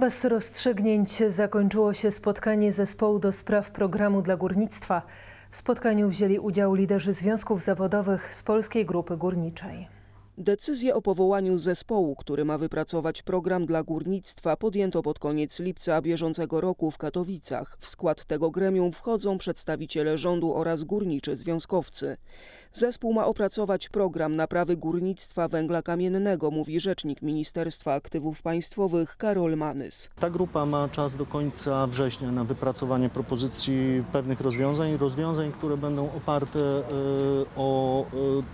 Bez rozstrzygnięć zakończyło się spotkanie zespołu do spraw programu dla górnictwa. W spotkaniu wzięli udział liderzy związków zawodowych z Polskiej Grupy Górniczej. Decyzję o powołaniu zespołu, który ma wypracować program dla górnictwa, podjęto pod koniec lipca bieżącego roku w Katowicach. W skład tego gremium wchodzą przedstawiciele rządu oraz górniczy związkowcy. Zespół ma opracować program naprawy górnictwa węgla kamiennego, mówi rzecznik Ministerstwa Aktywów Państwowych Karol Manys. Ta grupa ma czas do końca września na wypracowanie propozycji pewnych rozwiązań, rozwiązań, które będą oparte e, o e,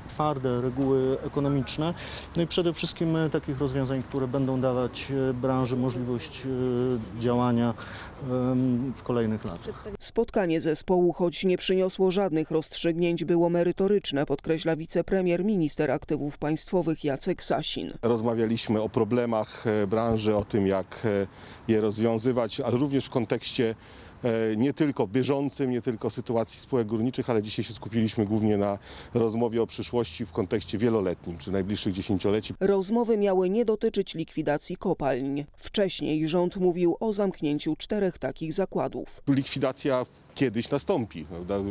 twarde reguły ekonomiczne, no i przede wszystkim e, takich rozwiązań, które będą dawać e, branży możliwość e, działania w kolejnych latach. Spotkanie zespołu, choć nie przyniosło żadnych rozstrzygnięć, było merytoryczne, podkreśla wicepremier minister aktywów państwowych Jacek Sasin. Rozmawialiśmy o problemach branży, o tym jak je rozwiązywać, ale również w kontekście nie tylko bieżącym, nie tylko sytuacji spółek górniczych, ale dzisiaj się skupiliśmy głównie na rozmowie o przyszłości w kontekście wieloletnim, czy najbliższych dziesięcioleci. Rozmowy miały nie dotyczyć likwidacji kopalń. Wcześniej rząd mówił o zamknięciu czterech takich zakładów. Likwidacja kiedyś nastąpi prawda, e,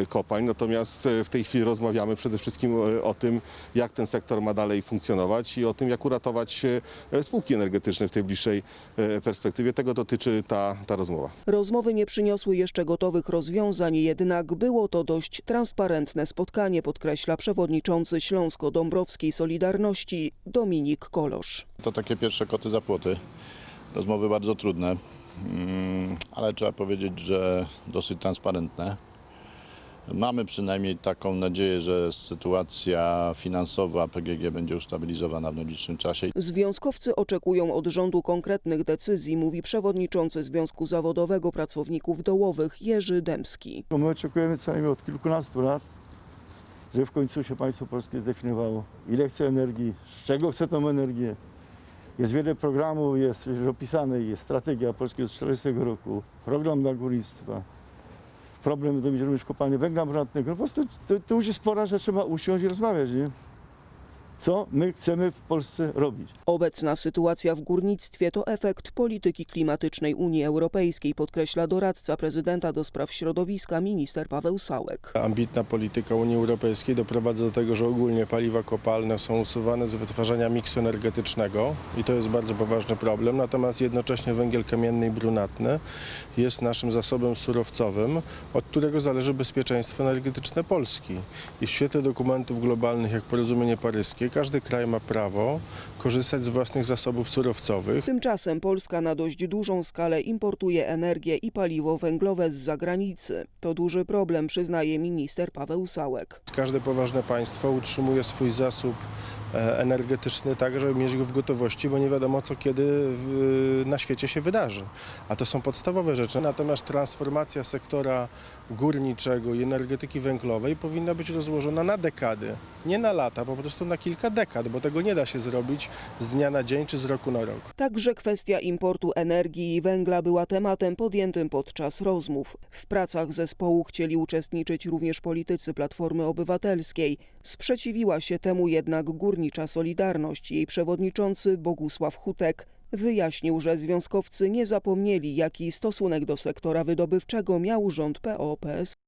e, kopalń, natomiast e, w tej chwili rozmawiamy przede wszystkim o tym, jak ten sektor ma dalej funkcjonować i o tym, jak uratować spółki energetyczne w tej bliższej perspektywie. Tego dotyczy ta, ta rozmowa. Rozmowy nie przyniosły jeszcze gotowych rozwiązań, jednak było to dość transparentne spotkanie, podkreśla przewodniczący Śląsko-Dąbrowskiej Solidarności Dominik Kolosz. To takie pierwsze koty za płoty. Rozmowy bardzo trudne, ale trzeba powiedzieć, że dosyć transparentne. Mamy przynajmniej taką nadzieję, że sytuacja finansowa PGG będzie ustabilizowana w najbliższym czasie. Związkowcy oczekują od rządu konkretnych decyzji, mówi przewodniczący Związku Zawodowego Pracowników Dołowych Jerzy Dębski. Bo My oczekujemy co najmniej od kilkunastu lat, że w końcu się państwo polskie zdefiniowało, ile chce energii, z czego chce tą energię. Jest wiele programów, jest już opisane, jest strategia polskiego z 40 roku, program dla górnictwa, problem do również kopalni węgla brunatnego. Po prostu to, to już jest pora, że trzeba usiąść i rozmawiać, nie? Co my chcemy w Polsce robić. Obecna sytuacja w górnictwie to efekt polityki klimatycznej Unii Europejskiej, podkreśla doradca prezydenta do spraw środowiska minister Paweł Sałek. Ambitna polityka Unii Europejskiej doprowadza do tego, że ogólnie paliwa kopalne są usuwane z wytwarzania miksu energetycznego i to jest bardzo poważny problem. Natomiast jednocześnie węgiel kamienny i brunatny jest naszym zasobem surowcowym, od którego zależy bezpieczeństwo energetyczne Polski. I w świetle dokumentów globalnych jak porozumienie paryskie, każdy kraj ma prawo korzystać z własnych zasobów surowcowych. Tymczasem Polska na dość dużą skalę importuje energię i paliwo węglowe z zagranicy. To duży problem, przyznaje minister Paweł Sałek. Każde poważne państwo utrzymuje swój zasób e, energetyczny tak, żeby mieć go w gotowości, bo nie wiadomo co kiedy na świecie się wydarzy. A to są podstawowe rzeczy. Natomiast transformacja sektora górniczego i energetyki węglowej powinna być rozłożona na dekady, nie na lata, po prostu na kilka dekad, bo tego nie da się zrobić z dnia na dzień czy z roku na rok. Także kwestia importu energii i węgla była tematem podjętym podczas rozmów. W pracach zespołu chcieli uczestniczyć również politycy Platformy Obywatelskiej. Sprzeciwiła się temu jednak Górnicza Solidarność. Jej przewodniczący Bogusław Hutek wyjaśnił, że związkowcy nie zapomnieli, jaki stosunek do sektora wydobywczego miał rząd PO-PSL.